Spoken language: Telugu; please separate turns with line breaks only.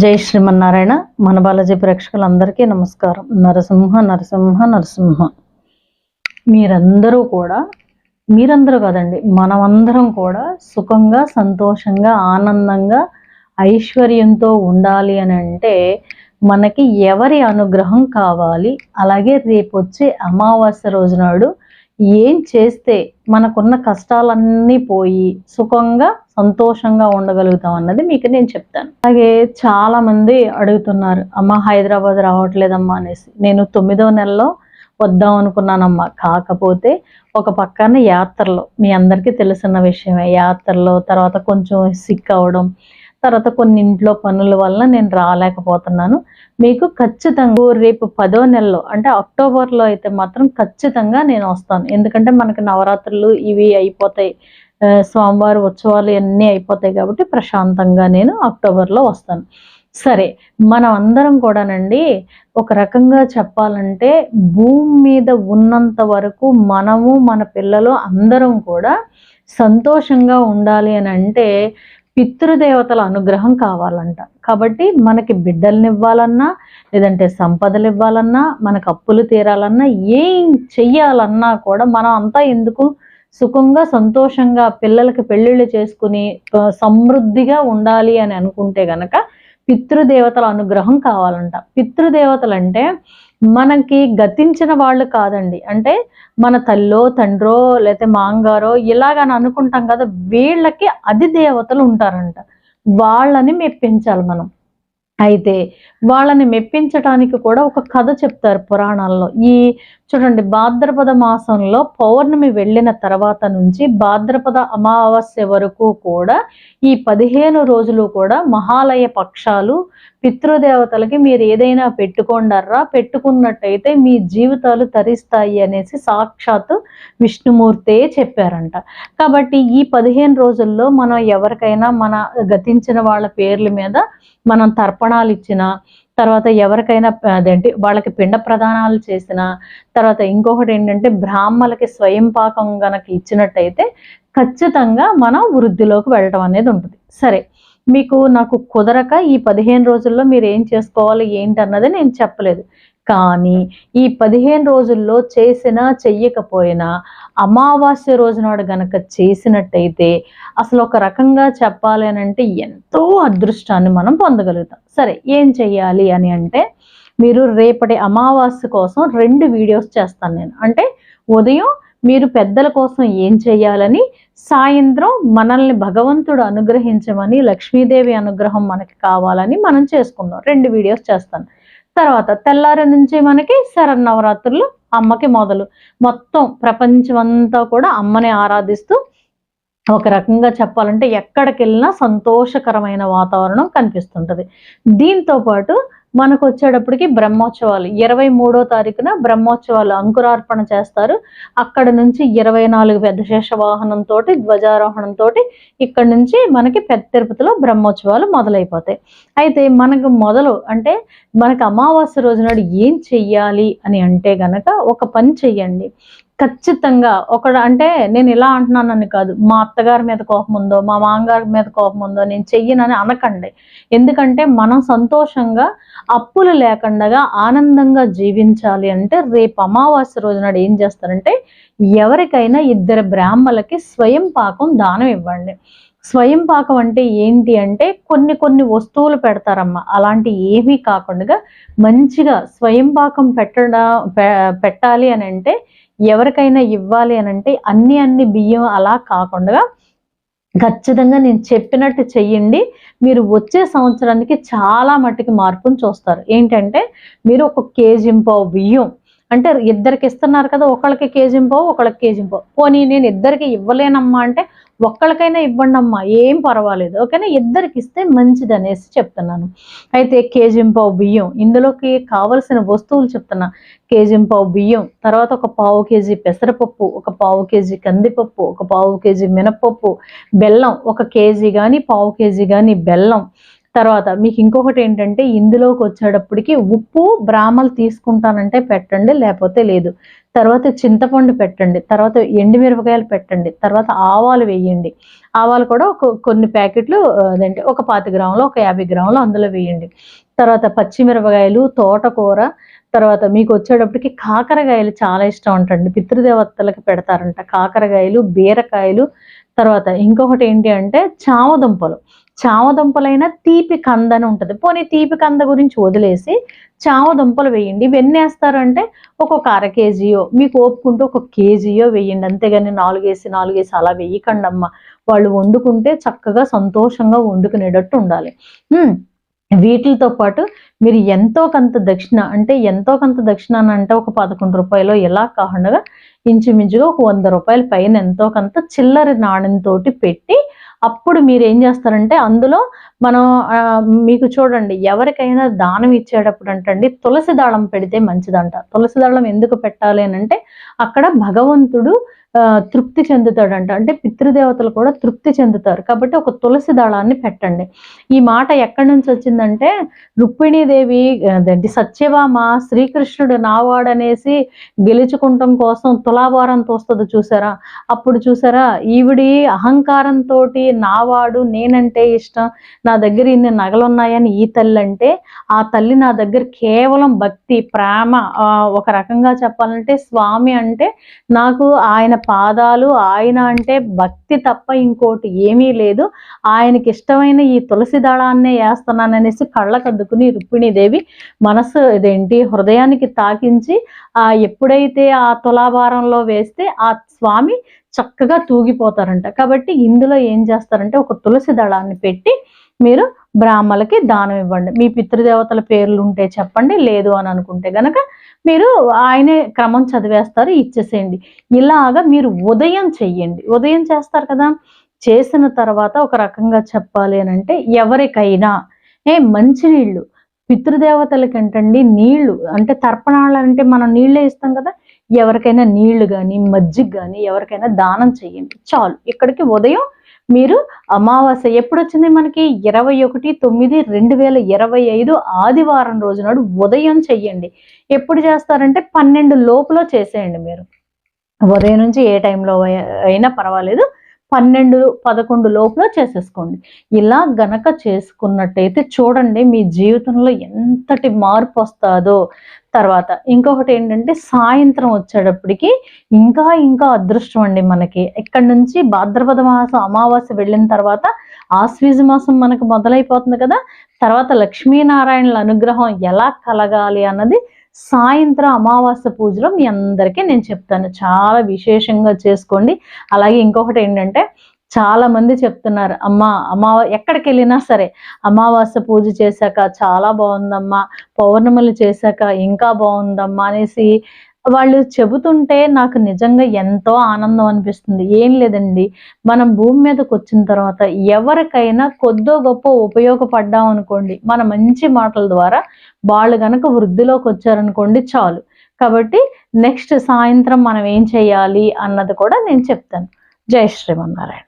జై శ్రీమన్నారాయణ. మన బాలాజీ ప్రేక్షకులందరికీ నమస్కారం. నరసింహ నరసింహ నరసింహ. మీరందరూ కూడా మీరందరూ కాదండి మనమందరం కూడా సుఖంగా సంతోషంగా ఆనందంగా ఐశ్వర్యంతో ఉండాలి అని అంటే మనకి ఎవరి అనుగ్రహం కావాలి అలాగే రేపొచ్చే అమావాస్య రోజు నాడు ఏం చేస్తే మనకున్న కష్టాలన్నీ పోయి సుఖంగా సంతోషంగా ఉండగలుగుతాం అన్నది మీకు నేను చెప్తాను. అలాగే చాలా మంది అడుగుతున్నారు అమ్మ హైదరాబాద్ రావట్లేదమ్మా అనేసి. నేను తొమ్మిదో నెలలో వద్దాం అనుకున్నానమ్మా. కాకపోతే ఒక పక్కన యాత్రలో మీ అందరికీ తెలిసిన విషయమే యాత్రలో తర్వాత కొంచెం సిక్ అవడం తర్వాత కొన్ని ఇంట్లో పనుల వల్ల నేను రాలేకపోతున్నాను. మీకు ఖచ్చితంగా రేపు పదో నెలలో అంటే అక్టోబర్లో అయితే మాత్రం ఖచ్చితంగా నేను వస్తాను. ఎందుకంటే మనకి నవరాత్రులు ఇవి అయిపోతాయి. స్వామివారి ఉత్సవాలు అన్నీ అయిపోతాయి కాబట్టి ప్రశాంతంగా నేను అక్టోబర్లో వస్తాను. సరే మనం అందరం కూడానండి ఒక రకంగా చెప్పాలంటే భూమి మీద ఉన్నంత వరకు మనము మన పిల్లలు అందరం కూడా సంతోషంగా ఉండాలి అని అంటే పితృదేవతల అనుగ్రహం కావాలంట. కాబట్టి మనకి బిడ్డల్ని ఇవ్వాలన్నా లేదంటే సంపదలు ఇవ్వాలన్నా మనకు అప్పులు తీరాలన్నా ఏం చెయ్యాలన్నా కూడా మనం అంతా ఎందుకు సుఖంగా సంతోషంగా పిల్లలకి పెళ్ళిళ్ళు చేసుకుని సమృద్ధిగా ఉండాలి అని అనుకుంటే గనక పితృదేవతల అనుగ్రహం కావాలంట. పితృదేవతలు అంటే మనకి గతించిన వాళ్ళు కాదండి. అంటే మన తల్లో తండ్రో లేకపోతే మాంగారో ఇలాగని అనుకుంటాం కదా వీళ్ళకి అది దేవతలు ఉంటారంట. వాళ్ళని మెప్పించాలి మనం. అయితే వాళ్ళని మెప్పించటానికి కూడా ఒక కథ చెప్తారు పురాణాల్లో. ఈ చూడండి భాద్రపద మాసంలో పౌర్ణమి వెళ్ళిన తర్వాత నుంచి భాద్రపద అమావాస్య వరకు కూడా ఈ పదిహేను రోజులు కూడా మహాలయ పక్షాలు పితృదేవతలకి మీరు ఏదైనా పెట్టుకోండర్రా పెట్టుకున్నట్టయితే మీ జీవితాలు తరిస్తాయి అనేసి సాక్షాత్తు విష్ణుమూర్తే చెప్పారంట. కాబట్టి ఈ పదిహేను రోజుల్లో మనం ఎవరికైనా మన గతించిన వాళ్ళ పేర్ల మీద మనం తర్పణాలు ఇచ్చిన తర్వాత ఎవరికైనా అదేంటి వాళ్ళకి పిండ ప్రదానాలు చేసిన తర్వాత ఇంకొకటి ఏంటంటే బ్రాహ్మలకి స్వయం పాకం గనక ఇచ్చినట్టయితే ఖచ్చితంగా మనం వృద్ధిలోకి వెళ్ళటం అనేది ఉంటుంది. సరే మీకు నాకు కుదరక ఈ పదిహేను రోజుల్లో మీరు ఏం చేసుకోవాలి ఏంటి అన్నది నేను చెప్పలేదు. కానీ ఈ పదిహేను రోజుల్లో చేసినా చెయ్యకపోయినా అమావాస్య రోజు నాడు గనక చేసినట్టయితే అసలు ఒక రకంగా చెప్పాలి అని అంటే ఎంతో అదృష్టాన్ని మనం పొందగలుగుతాం. సరే ఏం చెయ్యాలి అని అంటే మీరు రేపటి అమావాస్య కోసం రెండు వీడియోస్ చేస్తాను నేను. అంటే ఉదయం మీరు పెద్దల కోసం ఏం చేయాలని సాయంత్రం మనల్ని భగవంతుడు అనుగ్రహించమని లక్ష్మీదేవి అనుగ్రహం మనకి కావాలని మనం చేసుకుందాం. రెండు వీడియోస్ చేస్తాను. తర్వాత తెల్లారి నుంచి మనకి శరన్నవరాత్రులు అమ్మకి మొదలు. మొత్తం ప్రపంచం అంతా కూడా అమ్మని ఆరాధిస్తూ ఒక రకంగా చెప్పాలంటే ఎక్కడికి వెళ్ళినా సంతోషకరమైన వాతావరణం కనిపిస్తుంటది. దీంతో పాటు మనకు వచ్చేటప్పటికి బ్రహ్మోత్సవాలు. ఇరవై మూడో తారీఖున బ్రహ్మోత్సవాలు అంకురార్పణ చేస్తారు. అక్కడ నుంచి ఇరవై నాలుగు పెద్ద శేష వాహనంతో ధ్వజారోహణంతో ఇక్కడ నుంచి మనకి పెద్ద తిరుపతిలో బ్రహ్మోత్సవాలు మొదలైపోతాయి. అయితే మనకు మొదలు అంటే మనకు అమావాస్య రోజు నాడు ఏం చెయ్యాలి అని అంటే గనక ఒక పని చెయ్యండి. ఖచ్చితంగా ఒక అంటే నేను ఇలా అంటున్నానని కాదు. మా అత్తగారి మీద కోపం ఉందో మా మామగారి మీద కోపం ఉందో నేను చెయ్యనని అనకండి. ఎందుకంటే మనం సంతోషంగా అప్పులు లేకుండా ఆనందంగా జీవించాలి అంటే రేపు అమావాస్య రోజు నాడు ఏం చేస్తారంటే ఎవరికైనా ఇద్దరు బ్రాహ్మలకి స్వయం పాకం దానం ఇవ్వండి. స్వయం పాకం అంటే ఏంటి అంటే కొన్ని కొన్ని వస్తువులు పెడతారమ్మా. అలాంటి ఏమీ కాకుండా మంచిగా స్వయం పాకం పెట్టడం పె- పెట్టాలి అని అంటే ఎవరికైనా ఇవ్వాలి అని అంటే అన్ని అన్ని బియ్యం అలా కాకుండా ఖచ్చితంగా నేను చెప్పినట్టు చెయ్యండి. మీరు వచ్చే సంవత్సరానికి చాలా మట్టుకి మార్పును చూస్తారు. ఏంటంటే మీరు ఒక కేజీ పావు బియ్యం అంటే ఇద్దరికి ఇస్తున్నారు కదా ఒకళ్ళకి కేజీ పావు ఒకళ్ళకి కేజీ పావు. పోనీ నేను ఇద్దరికి ఇవ్వలేనమ్మా అంటే ఒక్కళ్ళకైనా ఇవ్వండి అమ్మా ఏం పర్వాలేదు. ఓకేనా? ఇద్దరికి ఇస్తే మంచిది అనేసి చెప్తున్నాను. అయితే కేజీ పావు బియ్యం ఇందులోకి కావలసిన వస్తువులు చెప్తున్నా. కేజీ పావు బియ్యం తర్వాత ఒక పావు కేజీ పెసరపప్పు ఒక పావు కేజీ కందిపప్పు ఒక పావు కేజీ మినపప్పు బెల్లం ఒక కేజీ కానీ పావు కేజీ కానీ బెల్లం తర్వాత మీకు ఇంకొకటి ఏంటంటే ఇందులోకి వచ్చేటప్పటికి ఉప్పు బ్రాహ్మలు తీసుకుంటానంటే పెట్టండి లేకపోతే లేదు. తర్వాత చింతపండు పెట్టండి తర్వాత ఎండుమిరపకాయలు పెట్టండి తర్వాత ఆవాలు వేయండి. ఆవాలు కూడా ఒక కొన్ని ప్యాకెట్లు అదేంటి ఒక పాతి గ్రాములు ఒక యాభై గ్రాములు అందులో వేయండి. తర్వాత పచ్చిమిరపకాయలు తోటకూర తర్వాత మీకు వచ్చేటప్పటికి కాకరకాయలు చాలా ఇష్టం అంటండి. పితృదేవతలకు పెడతారంట కాకరకాయలు బీరకాయలు. తర్వాత ఇంకొకటి ఏంటి అంటే చామదుంపలు. చామదుంపలైన తీపి కంద అని ఉంటుంది. పోనీ తీపి కంద గురించి వదిలేసి చామదుంపలు వేయండి. ఇవన్నీ వేస్తారు అంటే ఒక్కొక్క అర కేజీయో మీకు ఓపుకుంటూ ఒక కేజీయో వేయండి. అంతేగాని నాలుగేసి నాలుగేసి అలా వేయకండి అమ్మ వాళ్ళు వండుకుంటే చక్కగా సంతోషంగా వండుకునేటట్టు ఉండాలి. వీటితో పాటు మీరు ఎంతో కొంత దక్షిణ అంటే ఎంతో కొంత దక్షిణ అని అంటే ఒక పదకొండు రూపాయలు ఎలా కాకుండా ఇంచుమించుగా ఒక వంద రూపాయల పైన ఎంతో కొంత చిల్లర నాణ్యంతో పెట్టి అప్పుడు మీరు ఏం చేస్తారంటే అందులో మనం మీకు చూడండి ఎవరికైనా దానం ఇచ్చేటప్పుడు అంటండి తులసి దళం పెడితే మంచిదంట. తులసి దళం ఎందుకు పెట్టాలి అని అంటే అక్కడ భగవంతుడు తృప్తి చెందుతాడంట. అంటే పితృదేవతలు కూడా తృప్తి చెందుతారు. కాబట్టి ఒక తులసి దళాన్ని పెట్టండి. ఈ మాట ఎక్కడి నుంచి వచ్చిందంటే రుక్మిణీదేవి అదేంటి సత్యభామ శ్రీకృష్ణుడు నావాడనేసి గెలుచుకుంటం కోసం తులాభారం తోస్తుంది చూసారా? అప్పుడు చూసారా ఈవిడి అహంకారంతో నావాడు నేనంటే ఇష్టం నా దగ్గర ఇన్ని నగలున్నాయని ఈ తల్లి అంటే ఆ తల్లి నా దగ్గర కేవలం భక్తి ప్రేమ ఒక రకంగా చెప్పాలంటే స్వామి అంటే నాకు ఆయన పాదాలు ఆయన అంటే భక్తి తప్ప ఇంకోటి ఏమీ లేదు. ఆయనకి ఇష్టమైన ఈ తులసి దళాన్నే వేస్తున్నాననేసి కళ్ళకద్దుకుని రుక్మిణీదేవి మనసు ఇదేంటి హృదయానికి తాకించి ఆ ఎప్పుడైతే ఆ తులాభారంలో వేస్తే ఆ స్వామి చక్కగా తూగిపోతారంట. కాబట్టి ఇందులో ఏం చేస్తారంటే ఒక తులసి దళాన్ని పెట్టి మీరు బ్రాహ్మలకి దానం ఇవ్వండి. మీ పితృదేవతల పేర్లు ఉంటే చెప్పండి లేదు అని అనుకుంటే గనక మీరు ఆయనే క్రమం చదివేస్తారు ఇచ్చేసేయండి. ఇలాగా మీరు ఉదయం చెయ్యండి. ఉదయం చేస్తారు కదా? చేసిన తర్వాత ఒక రకంగా చెప్పాలి అని అంటే ఎవరికైనా. ఏ మంచినీళ్ళు. పితృదేవతలకంటండి నీళ్ళు అంటే తర్పణాలు అంటే మనం నీళ్ళే ఇస్తాం కదా? ఎవరికైనా నీళ్ళు కానీ మజ్జిగ కానీ ఎవరికైనా దానం చేయండి చాలు. ఇక్కడికి ఉదయం మీరు అమావాస్య ఎప్పుడు వచ్చింది మనకి? ఇరవై ఒకటి తొమ్మిది రెండు వేల ఇరవై ఐదు ఆదివారం రోజు నాడు ఉదయం చెయ్యండి. ఎప్పుడు చేస్తారంటే పన్నెండు లోపల చేసేయండి మీరు. ఉదయం నుంచి ఏ టైంలో అయినా పర్వాలేదు. పన్నెండు పదకొండు లోపల చేసేసుకోండి. ఇలా గనక చేసుకున్నట్టయితే చూడండి మీ జీవితంలో ఎంతటి మార్పు వస్తుందో. తర్వాత ఇంకొకటి ఏంటంటే సాయంత్రం వచ్చేటప్పటికి ఇంకా ఇంకా అదృష్టం అండి మనకి. ఇక్కడ నుంచి భాద్రపద మాసం అమావాస్య వెళ్ళిన తర్వాత ఆశ్వీజ మాసం మనకు మొదలైపోతుంది కదా. తర్వాత లక్ష్మీనారాయణల అనుగ్రహం ఎలా కలగాలి అన్నది సాయంత్రం అమావాస్య పూజలో మీ అందరికీ నేను చెప్తాను. చాలా విశేషంగా చేసుకోండి. అలాగే ఇంకొకటి ఏంటంటే చాలా మంది చెప్తున్నారు అమ్మ అమావా ఎక్కడికి వెళ్ళినా సరే అమావాస్య పూజ చేశాక చాలా బాగుందమ్మా పౌర్ణములు చేశాక ఇంకా బాగుందమ్మా అనేసి వాళ్ళు చెబుతుంటే నాకు నిజంగా ఎంతో ఆనందం అనిపిస్తుంది. ఏం లేదండి. మనం భూమి మీదకి వచ్చిన తర్వాత ఎవరికైనా కొద్దో గొప్ప ఉపయోగపడ్డాం అనుకోండి మన మంచి మాటల ద్వారా వాళ్ళు గనక వృద్ధిలోకి వచ్చారనుకోండి చాలు. కాబట్టి నెక్స్ట్ సాయంత్రం మనం ఏం చేయాలి అన్నది కూడా నేను చెప్తాను. జై శ్రీమన్నారాయణ.